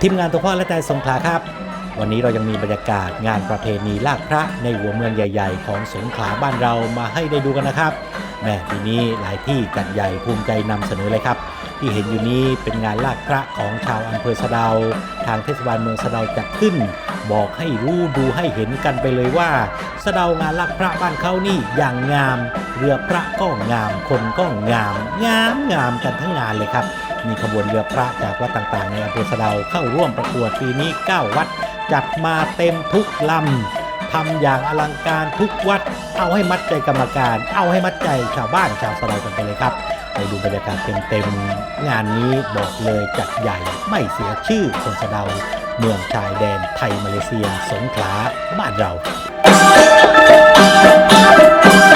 ทีมงานตัวพ่อและแต่สงขลาครับ วันนี้เรายังมีบรรยากาศงานประเพณีลากพระในหัวเมืองใหญ่ ๆ ของสงขลาบ้านเรามาให้ได้ดูกันนะครับแม่ทีนี้หลายที่จัดใหญ่ภูมิใจนำเสนอเลยครับ ที่เห็นอยู่นี้เป็นงานลากพระของชาวอำเภอสะดาว ทางเทศบาลเมืองสะดาวจัดขึ้น บอกให้รู้ดูให้เห็นกันไปเลยว่า สะดาวงานลากพระบ้านเขานี่อย่างงาม เรือพระก็งามคนก็งาม งามงามกันทั้งงานเลยครับ มีขบวนเรือพระจากวัดต่างๆ ในอำเภอสะเดาเข้าร่วมประกวดปีนี้ 9 วัด จัดมาเต็มทุกลำทำอย่างอลังการทุกวัด เอาให้มัดใจกรรมการ เอาให้มัดใจชาวบ้านชาวสะเดากันไปเลยครับไปดูบรรยากาศเต็มๆ งานนี้บอกเลยจัดใหญ่ไม่เสียชื่อคนสะเดา เมืองชายแดนไทยมาเลเซีย สงขลาบ้านเรามา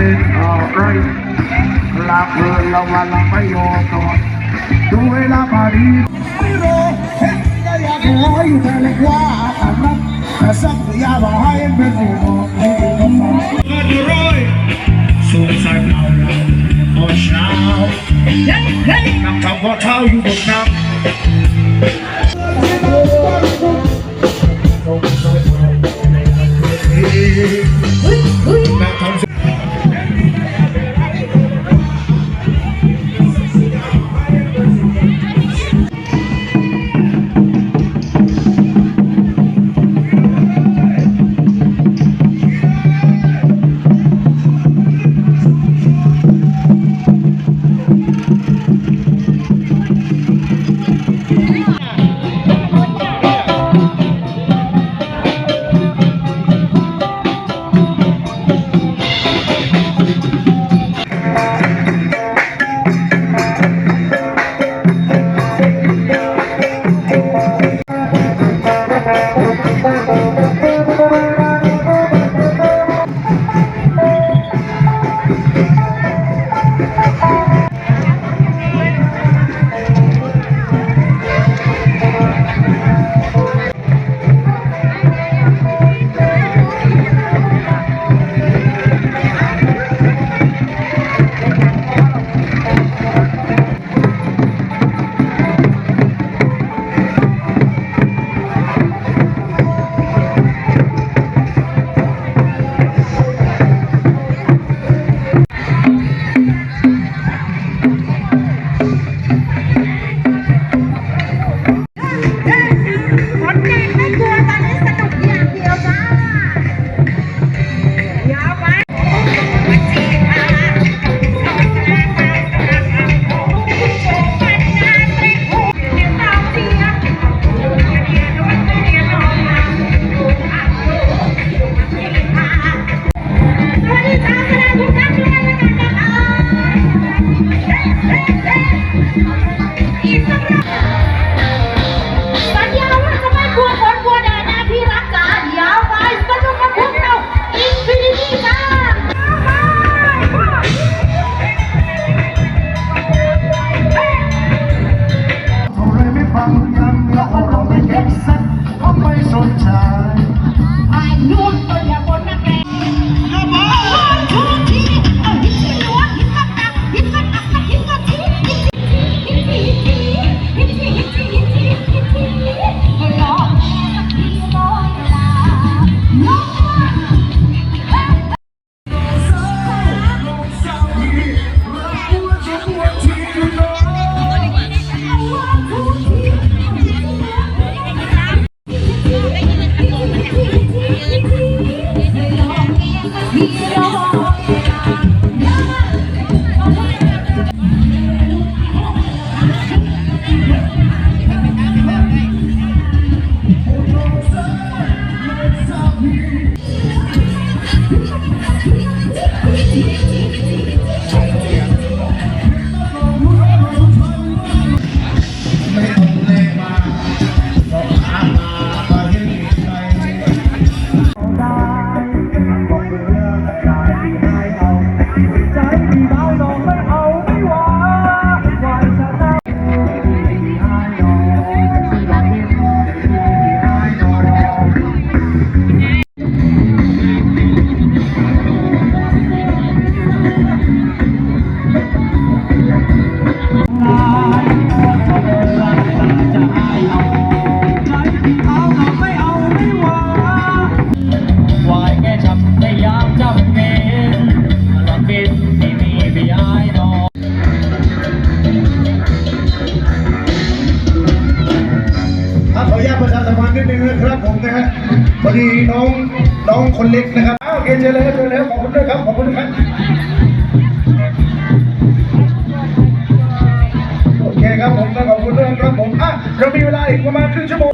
เป็นอะไรลาเพื่อนเราวันละไม่ยอมก่อนดูเวลาพอดีไม่รู้เห็นก็อยากขออยู่แต่เล็กว่าอันนั้นแต่สักอยากบอกให้เป็นผู้บอกให้เป็นผู้บอกก็ดูร้อยสงสัยเราเราพอเช้านั่งทำพอเท้าอยู่บนน้ำ นิดนึงนะครับผมนะฮะพอดีน้องน้องคนเล็กนะครับอ้าวโอเคเจอเลยครับเจอเลยครับขอบคุณด้วยครับขอบคุณครับโอเคครับผมก็ขอบคุณด้วยครับผมอะเรามีเวลาอีกประมาณครึ่งชั่วโมง